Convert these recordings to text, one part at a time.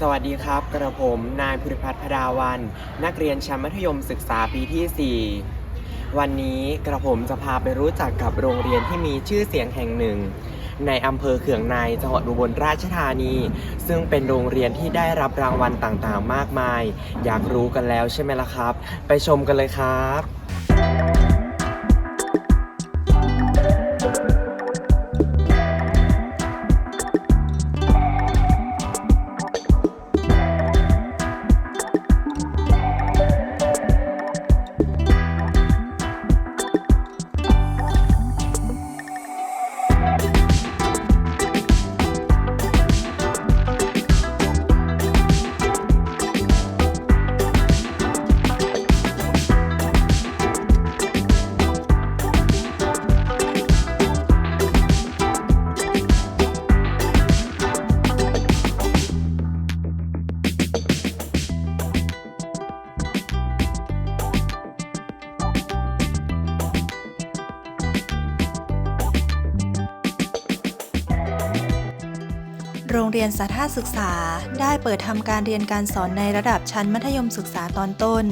สวัสดีครับ กระผม นายภูริพัฒน์พดาวัน นักเรียนชั้นมัธยมศึกษาปีที่ 4 วันนี้กระผมจะพาไปรู้จักกับโรงเรียนที่มีชื่อเสียงแห่งหนึ่ง ในอำเภอเขืองในจังหวัดอุบลราชธานี ซึ่งเป็นโรงเรียนที่ได้รับรางวัลต่างๆ มากมาย อยากรู้กันแล้วใช่ไหมล่ะครับ ไปชมกันเลยครับ โรงเรียนสาธารณศึกษา ได้เปิดทำการเรียนการสอนในระดับชั้นมัธยมศึกษาตอนต้น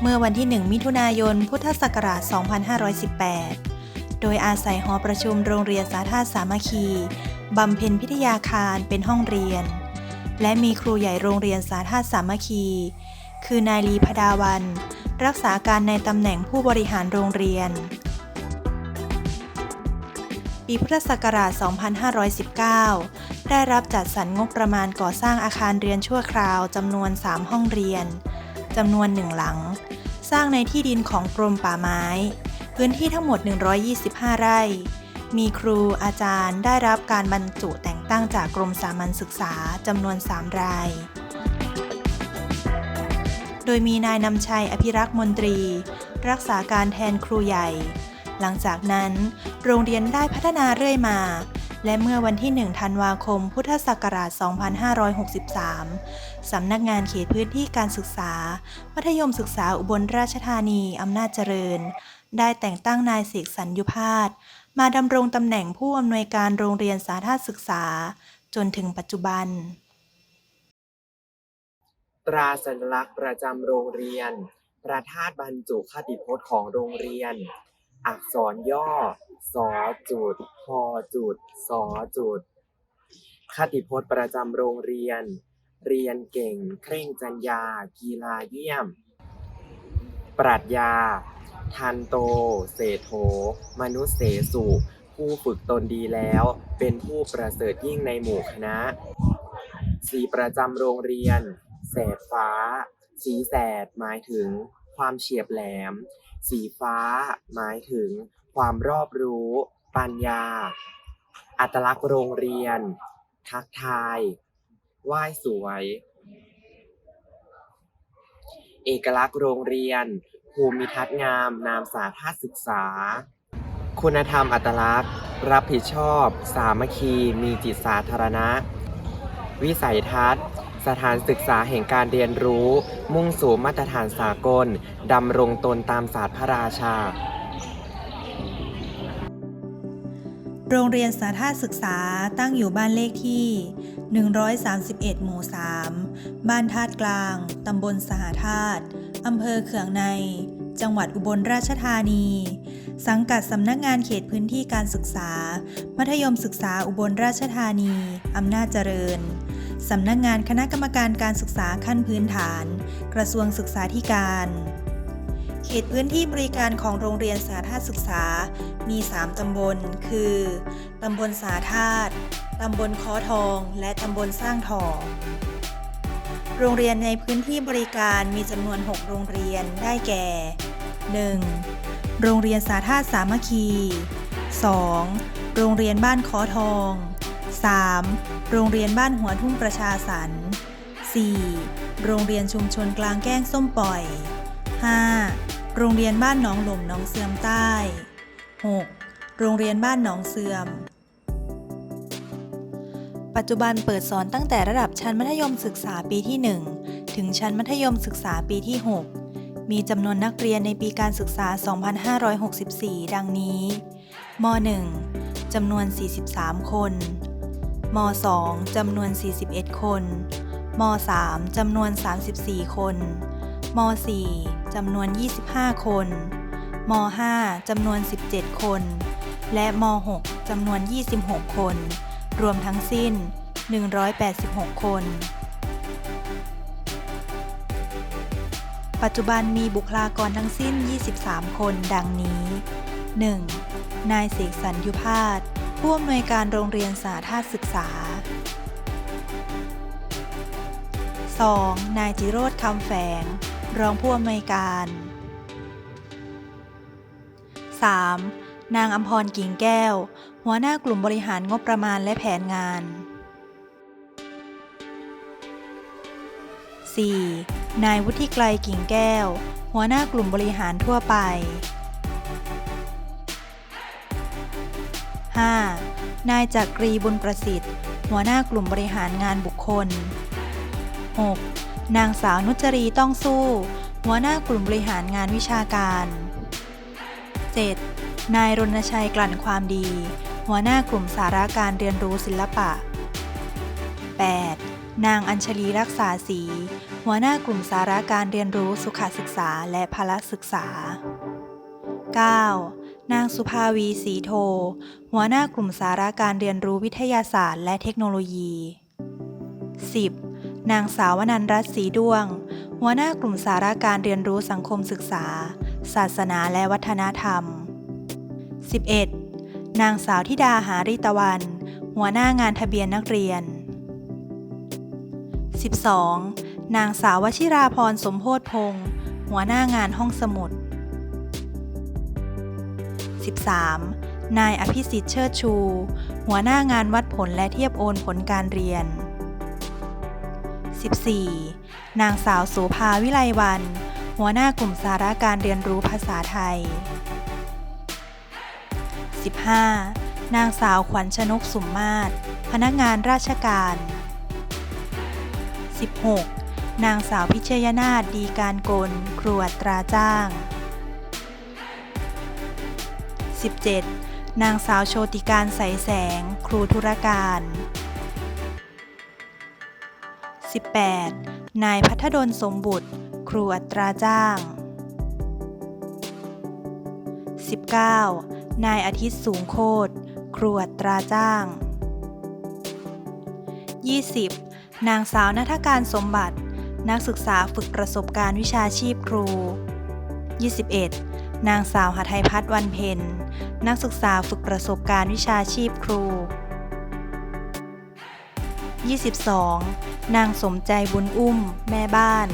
เมื่อวันที่ 1 มิถุนายน พุทธศักราช 2518 โดยอาศัยหอประชุมโรงเรียนสาธารณสามัคคีบำเพ็ญพิทยาคารเป็นห้องเรียน และมีครูใหญ่โรงเรียนสาธารณสามัคคี คือนายลีพดาวัน รักษาการในตำแหน่งผู้บริหารโรงเรียน ปีพุทธศักราช 2519 ได้รับจัดสรรงบประมาณก่อสร้างอาคารเรียนชั่วคราวจำนวน 3 ห้องเรียนจำนวน1หลัง สร้างในที่ดินของกรมป่าไม้ พื้นที่ทั้งหมด 125 ไร่ มีครูอาจารย์ได้รับการบรรจุแต่งตั้งจากกรมสามัญศึกษาจำนวน 3 ราย โดยมีนายนำชัยอภิรักษ์มนตรี รักษาการแทนครูใหญ่ หลังจากนั้น โรงเรียนได้พัฒนาเรื่อยมา และเมื่อวันที่ 1 ธันวาคม พุทธศักราช 2563 สำนักงานเขตพื้นที่การศึกษา มัธยมศึกษาอุบลราชธานี อำนาจเจริญ ได้แต่งตั้งนายเสกสรรยุพาสมาดำรงตำแหน่งผู้อำนวยการโรงเรียนสาธารณศึกษา จนถึงปัจจุบัน ตราสัญลักษณ์ประจำโรงเรียนประธาตบรรจุคติพจน์ของโรงเรียน อักษรย่อสอจุดพอจุดสอจุด คติพจน์ประจำโรงเรียน เรียนเก่ง เคร่งจัญญา กีฬาเยี่ยม ปรัชญา ทันโต เศโธมนุษย์เสสุผู้ฝึกตนดีแล้ว เป็นผู้ประเสริฐยิ่งในหมู่คณะ สีประจำโรงเรียน แสดฟ้า สีแสดหมายถึงความเฉียบแหลม สีฟ้า หมายถึง ความรอบรู้ ปัญญา อัตลักษณ์โรงเรียน ทักทาย ไหว้สวย เอกลักษณ์โรงเรียน ภูมิทัศน์งาม นามสาธาศึกษา คุณธรรมอัตลักษณ์ รับผิดชอบ สามัคคี มีจิตสาธารณะ วิสัยทัศน์ สถานศึกษาแห่งการเรียนรู้ มุ่งสู่มาตรฐานสากล ดำรงตนตามศาสตร์พระราชา โรงเรียนสาธารณศึกษาตั้งอยู่บ้านเลขที่ 131 หมู่ 3 บ้านธาตุกลาง ตำบลสหธาตุอำเภอเขืองใน จังหวัดอุบลราชธานี สังกัดสำนักงานเขตพื้นที่การศึกษา มัธยมศึกษาอุบลราชธานี อำนาจเจริญ สำนักงานคณะกรรมการการศึกษาขั้นพื้นฐาน กระทรวงศึกษาธิการ เขตพื้นที่บริการของโรงเรียนสาธาศึกษา มี 3 ตำบล คือ ตำบลสาธาตตำบลค้อทอง และตำบลสร้างทองโรงเรียนในพื้นที่บริการมีจำนวน 6 โรงเรียนได้แก่ 1. โรงเรียนสาธาสามัคคี 2. โรงเรียนบ้านค้อทอง 3. โรงเรียนบ้านหัวทุ่งประชาสรรค์ 4. โรงเรียนชุมชนกลางแก้งส้มปล่อย 5. โรงเรียนบ้านหนองหล่มหนองเสื่อมใต้ 6. โรงเรียนบ้านหนองเสื่อม ปัจจุบันเปิดสอนตั้งแต่ระดับชั้นมัธยมศึกษาปีที่ 1 ถึงชั้นมัธยมศึกษาปีที่ 6 มีจำนวนนักเรียนในปีการศึกษา 2564 ดังนี้ ม .1 จำนวน 43 คน ม .2 จำนวน 41 คนมม .3 จำนวน 34 คนม .4 จำนวน 25 คนม .5 จำนวน 17 คน และม .6 จำนวน 26 คน รวมทั้งสิ้น 186 คน ปัจจุบันมีบุคลากรทั้งสิ้น 23 คน ดังนี้ 1. นายเสกสรรยุพาส ผู้อำนวยการโรงเรียนสาธาศึกษา 2. นายจิโรธคำแฝง รองผู้อำนวยการ 3. นางอัมพรกิ่งแก้ว หัวหน้ากลุ่มบริหารงบประมาณและแผนงาน 4. นายวุฒิไกรกิ่งแก้ว หัวหน้ากลุ่มบริหารทั่วไป 5. นายจักรีบุญประสิทธิ์ หัวหน้ากลุ่มบริหารงานบุคคล 6. นางสาวนุจรีต้องสู้ หัวหน้ากลุ่มบริหารงานวิชาการ 7. นายรณชัยกลั่นความดี หัวหน้ากลุ่มสาระการเรียนรู้ศิลปะ 8. นางอัญชลีรักษาศรีหัวหน้ากลุ่มสาระการเรียนรู้สุขศึกษาและพละศึกษา 9. นางสุภาวีศรีโท หัวหน้ากลุ่มสาระการเรียนรู้วิทยาศาสตร์และเทคโนโลยี 10. นางสาวนันรัตน์ศรีดวง หัวหน้ากลุ่มสาระการเรียนรู้สังคมศึกษา ศาสนาและวัฒนธรรม 11. นางสาวธิดาหาริตะวัน หัวหน้างานทะเบียนนักเรียน 12. นางสาววชิราพรสมโพธพงศ์หัวหน้างานห้องสมุด 13. นายอภิสิทธิ์เชิดชู หัวหน้างานวัดผลและเทียบโอนผลการเรียน 14. นางสาวโสภาวิไลวัน หัวหน้ากลุ่มสาระการเรียนรู้ภาษาไทย 15. นางสาวขวัญชนกสุมมาศพนักงานราชการ 16. นางสาวพิชยนาถดีการกล ครัวตราจ้าง 17. นางสาวโชติการใสแสง ครูธุรการ 18. นายพัฒดลสมบุตร ครูอัตราจ้าง 19. นายอาทิตย์สูงโคตร ครูอัตราจ้าง 20. นางสาวนัฐการสมบัติ นักศึกษาฝึกประสบการณ์วิชาชีพครู 21. นางสาวหทัยพัฒน์วันเพ็ญนักศึกษาฝึกประสบการณ์วิชาชีพครู 22. นางสมใจบุญอุ้ม แม่บ้าน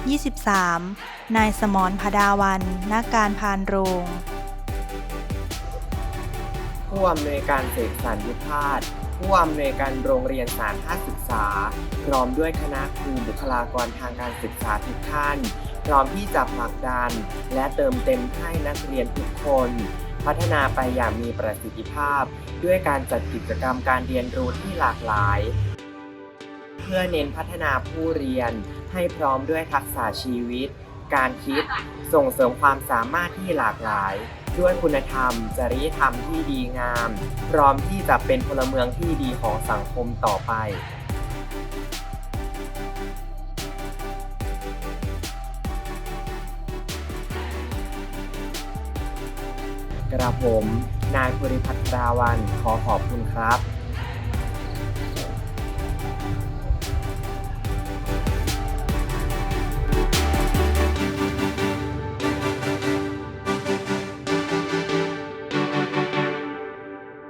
23. นายสมรพดาวันนักการพานโรง ผู้อำนวยการเสกสรรยุพาสผู้อำนวยการโรงเรียนสารภาศึกษา พร้อมด้วยคณะครูบุคลากรทางการศึกษาทุกท่าน พร้อมที่จะผลักดัน และเติมเต็มให้นักเรียนทุกคน พัฒนาไปอย่างมีประสิทธิภาพ ด้วยการจัดกิจกรรมการเรียนรู้ที่หลากหลาย เพื่อเน้นพัฒนาผู้เรียน ให้พร้อมด้วยทักษะชีวิต การคิด ส่งเสริมความสามารถที่หลากหลายด้วยคุณธรรม จริยธรรมที่ดีงาม พร้อมที่จะเป็นพลเมืองที่ดีของสังคมต่อไป กระผม นายภูริพัฒราวัน ขอขอบคุณครับ